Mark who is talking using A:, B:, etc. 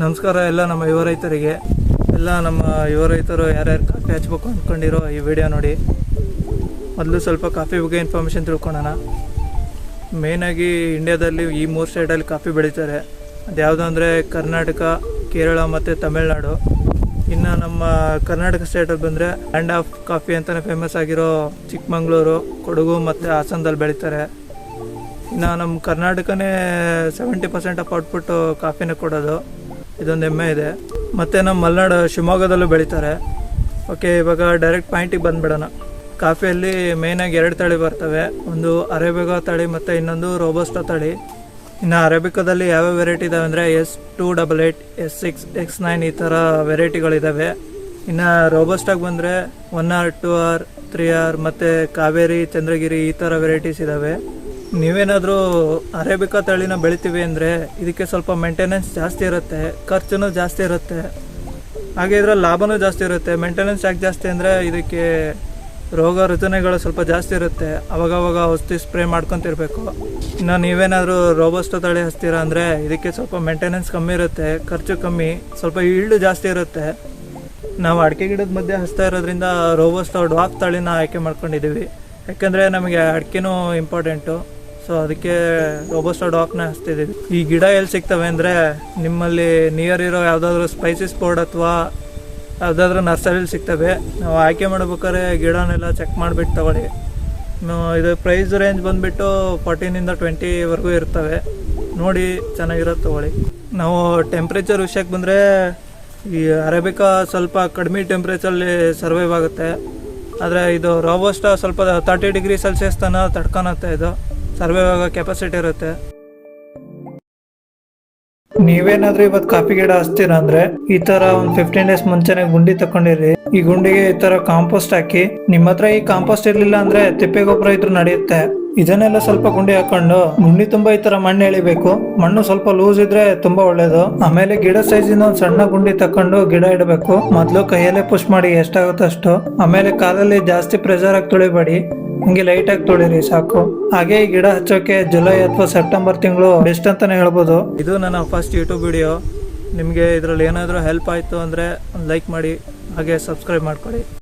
A: ನಮಸ್ಕಾರ, ಎಲ್ಲ ನಮ್ಮ ಯುವ ರೈತರಿಗೆ. ಎಲ್ಲ ನಮ್ಮ ಯುವ ರೈತರು ಯಾರ್ಯಾರು ಕಾಫಿ ಹಚ್ಬೇಕು ಅಂದ್ಕೊಂಡಿರೋ ಈ ವಿಡಿಯೋ ನೋಡಿ. ಮೊದಲು ಸ್ವಲ್ಪ ಕಾಫಿ ಬಗ್ಗೆ ಇನ್ಫಾರ್ಮೇಷನ್ ತಿಳ್ಕೊಳೋಣ ಮೇನಾಗಿ ಇಂಡ್ಯಾದಲ್ಲಿ ಈ ಮೂರು ಸ್ಟೇಟಲ್ಲಿ ಕಾಫಿ ಬೆಳೀತಾರೆ. ಅದ್ಯಾವುದು ಅಂದರೆ ಕರ್ನಾಟಕ, ಕೇರಳ ಮತ್ತು ತಮಿಳ್ನಾಡು. ಇನ್ನು ನಮ್ಮ ಕರ್ನಾಟಕ ಸ್ಟೇಟಲ್ಲಿ ಬಂದರೆ ಲ್ಯಾಂಡ್ ಆಫ್ ಕಾಫಿ ಅಂತಲೇ ಫೇಮಸ್ ಆಗಿರೋ ಚಿಕ್ಕಮಂಗ್ಳೂರು, ಕೊಡಗು ಮತ್ತು ಹಾಸನದಲ್ಲಿ ಬೆಳೀತಾರೆ. ಇನ್ನು ನಮ್ಮ ಕರ್ನಾಟಕನೇ ಸೆವೆಂಟಿ ಪರ್ಸೆಂಟ್ ಆಫ್ ಔಟ್ಪುಟ್ಟು ಕಾಫಿನೇ ಕೊಡೋದು. ಇದೊಂದು ಹೆಮ್ಮೆ ಇದೆ. ಮತ್ತು ನಮ್ಮ ಮಲೆನಾಡು ಶಿವಮೊಗ್ಗದಲ್ಲೂ ಬೆಳೀತಾರೆ. ಓಕೆ ಇವಾಗ ಡೈರೆಕ್ಟ್ ಪಾಯಿಂಟಿಗೆ ಬಂದುಬಿಡೋಣ. ಕಾಫಿಯಲ್ಲಿ ಮೇಯ್ನಾಗಿ ಎರಡು ತಳಿ ಬರ್ತವೆ. ಒಂದು ಅರೇಬಿಕಾ ತಳಿ ಮತ್ತು ಇನ್ನೊಂದು ರೋಬೋಸ್ಟ ತಳಿ. ಇನ್ನು ಅರೇಬಿಕಾದಲ್ಲಿ ಯಾವ್ಯಾವ ವೆರೈಟಿ ಇದಾವೆ ಅಂದರೆ S two double eight S six X nine ಈ ಥರ ವೆರೈಟಿಗಳಿದ್ದಾವೆ ಇನ್ನು ರೋಬೋಸ್ಟಾಗಿ ಬಂದರೆ one R two R three R ಮತ್ತು ಕಾವೇರಿ, ಚಂದ್ರಗಿರಿ ಈ ಥರ ವೆರೈಟೀಸ್ ಇದ್ದಾವೆ ನೀವೇನಾದರೂ ಅರೇಬಿಕಾ ತಳಿನ ಬೆಳಿತೀವಿ ಅಂದರೆ ಇದಕ್ಕೆ ಸ್ವಲ್ಪ ಮೇಂಟೆನೆನ್ಸ್ ಜಾಸ್ತಿ ಇರುತ್ತೆ ಖರ್ಚು ಜಾಸ್ತಿ ಇರುತ್ತೆ, ಹಾಗೆ ಇದರ ಲಾಭನೂ ಜಾಸ್ತಿ ಇರುತ್ತೆ. ಮೇಂಟೆನೆನ್ಸ್ ಯಾಕೆ ಜಾಸ್ತಿ ಅಂದರೆ ಇದಕ್ಕೆ ರೋಗ ರುಚನೆಗಳು ಸ್ವಲ್ಪ ಜಾಸ್ತಿ ಇರುತ್ತೆ. ಅವಾಗವಾಗ ಔಷಧಿ ಸ್ಪ್ರೇ ಮಾಡ್ಕೊತಿರ್ಬೇಕು. ಇನ್ನು ನೀವೇನಾದರೂ ರೋಬಸ್ಟೋ ತಳಿ ಹಚ್ತೀರಾ ಅಂದರೆ ಇದಕ್ಕೆ ಸ್ವಲ್ಪ ಮೇಂಟೆನೆನ್ಸ್ ಕಮ್ಮಿ ಇರುತ್ತೆ, ಖರ್ಚು ಕಮ್ಮಿ, ಸ್ವಲ್ಪ ಈಲ್ಡು ಜಾಸ್ತಿ ಇರುತ್ತೆ. ನಾವು ಅಡಿಕೆ ಗಿಡದ ಮಧ್ಯೆ ಹಚ್ತಾ ಇರೋದ್ರಿಂದ ರೋಬಸ್ಟ್ ಡಾಕ್ ತಳಿನ ಆಯ್ಕೆ ಮಾಡ್ಕೊಂಡಿದ್ದೀವಿ ಯಾಕೆಂದರೆ ನಮಗೆ ಅಡಿಕೆನೂ ಇಂಪಾರ್ಟೆಂಟು ಸೊ ಅದಕ್ಕೆ ರೋಬೋಸ್ಟಾ ಡಾಕ್ನ ಹಚ್ತಿದ್ದೀವಿ ಈ ಗಿಡ ಎಲ್ಲಿ ಸಿಗ್ತವೆ ಅಂದರೆ ನಿಮ್ಮಲ್ಲಿ ನಿಯರ್ ಇರೋ ಯಾವುದಾದ್ರೂ ಸ್ಪೈಸಿಸ್ ಬೋರ್ಡ್ ಅಥವಾ ಯಾವುದಾದ್ರೂ ನರ್ಸರಿಲಿ ಸಿಗ್ತವೆ. ನಾವು ಆಯ್ಕೆ ಮಾಡ್ಬೇಕಾದ್ರೆ ಗಿಡನೆಲ್ಲ ಚೆಕ್ ಮಾಡಿಬಿಟ್ಟು ತಗೊಳ್ಳಿ. ಇದು ಪ್ರೈಸ್ ರೇಂಜ್ ಬಂದುಬಿಟ್ಟು ಫೋರ್ಟೀನಿಂದ ಟ್ವೆಂಟಿವರೆಗೂ ಇರ್ತವೆ. ನೋಡಿ ಚೆನ್ನಾಗಿರೋದು ತಗೊಳ್ಳಿ. ನಾವು ಟೆಂಪ್ರೇಚರ್ ವಿಷಯಕ್ಕೆ ಬಂದರೆ ಈ ಅರೇಬಿಕಾ ಸ್ವಲ್ಪ ಕಡಿಮೆ ಟೆಂಪ್ರೇಚರಲ್ಲಿ ಸರ್ವೈವ್ ಆಗುತ್ತೆ. ಆದರೆ ಇದು ರೋಬೋಸ್ಟ ಸ್ವಲ್ಪ ತರ್ಟಿ ಡಿಗ್ರಿ ಸೆಲ್ಸಿಯಸ್ ತನಕ ತಡ್ಕೊಳತ್ತೆ ಇದು. ಸರ್ವೈವ್ ಆಗೋ ಕೆಪಾಸಿಟಿ ಇರುತ್ತೆ. ನೀವೇನಾದ್ರೂ ಇವತ್ತು ಕಾಫಿ ಗಿಡ ಹಚ್ತೀರಾ ಅಂದ್ರೆ ಈ ತರ ಒಂದ್ ಫಿಫ್ಟೀನ್ ಡೇಸ್ ಮುಂಚೆನೆ ಗುಂಡಿ ತಕೊಂಡಿರಿ. ಈ ಗುಂಡಿಗೆ ಈ ತರ ಕಾಂಪೋಸ್ಟ್ ಹಾಕಿ ನಿಮ್ಮ ಹತ್ರ ಈ ಕಾಂಪೋಸ್ಟ್ ಇರ್ಲಿಲ್ಲ ಅಂದ್ರೆ ತಿಪ್ಪೆ ಗೊಬ್ಬರ ಇದ್ರು ನಡೆಯುತ್ತೆ. ಇದನ್ನೆಲ್ಲ ಸ್ವಲ್ಪ ಗುಂಡಿ ಹಾಕೊಂಡು ಗುಂಡಿ ತುಂಬಾ ಈ ತರ ಮಣ್ಣು ಎಳಿಬೇಕು. ಮಣ್ಣು ಸ್ವಲ್ಪ ಲೂಸ್ ಇದ್ರೆ ತುಂಬಾ ಒಳ್ಳೇದು. ಆಮೇಲೆ ಗಿಡ ಸೈಜಿನ ಒಂದ್ ಸಣ್ಣ ಗುಂಡಿ ತಕೊಂಡು ಗಿಡ ಇಡಬೇಕು. ಮೊದ್ಲು ಕೈಯಲ್ಲೇ ಪುಷ್ ಮಾಡಿ ಎಷ್ಟಾಗುತ್ತೋ ಅಷ್ಟು. ಆಮೇಲೆ ಕಾಲಲ್ಲಿ ಜಾಸ್ತಿ ಪ್ರೆಷರ್ ಆಗಿ ತುಳಿಬೇಡಿ. ಹಿಂಗೆ ಲೈಟ್ ಆಗಿ ತೊಳಿರಿ, ಸಾಕು. ಹಾಗೆ ಈ ಗಿಡ ಹಚ್ಚೋಕೆ ಜುಲೈ ಅಥವಾ ಸೆಪ್ಟೆಂಬರ್ ತಿಂಗಳು ಬೆಸ್ಟ್ ಅಂತಾನೆ ಹೇಳ್ಬೋದು. ಇದು ನನ್ನ ಫಸ್ಟ್ ಯೂಟ್ಯೂಬ್ ವಿಡಿಯೋ ನಿಮಗೆ ಇದರಲ್ಲಿ ಏನಾದರೂ ಹೆಲ್ಪ್ ಆಯಿತು ಅಂದರೆ ಲೈಕ್ ಮಾಡಿ, ಹಾಗೆ ಸಬ್ಸ್ಕ್ರೈಬ್ ಮಾಡ್ಕೊಳ್ಳಿ